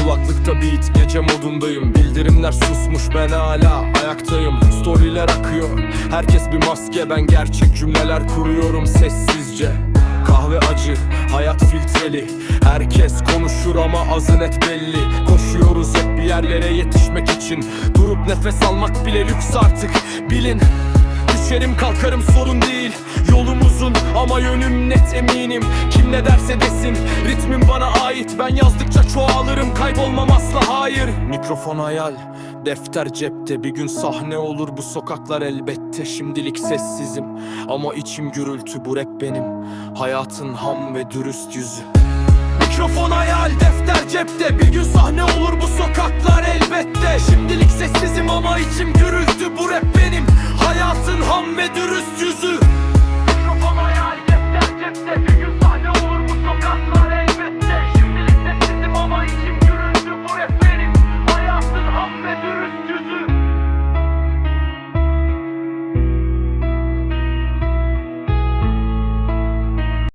Çaldıkta beat gece modundayım. Bildirimler susmuş ben hala ayaktayım. Storyler akıyor Herkes bir maske. Ben gerçek cümleler kuruyorum sessizce. Kahve acı, hayat filtreli. Herkes konuşur ama azı net belli. Koşuyoruz hep bir yerlere yetişmek için. Durup nefes almak bile lüks artık. Bilin Düşerim kalkarım sorun değil. Yolumuzun ama yönüm net eminim. Kim ne derse desin ritmim bana ait. Ben yazdıkça çoğalırım kaybolmam asla hayır. Mikrofon hayal defter cepte. Bir gün sahne olur bu sokaklar elbette. Şimdilik sessizim ama içim gürültü Bu rap benim hayatın ham ve dürüst yüzü. Mikrofon hayal defter cepte. Bir gün sahne olur bu sokaklar elbette. Şimdilik sessizim ama içim gürültü Bu rap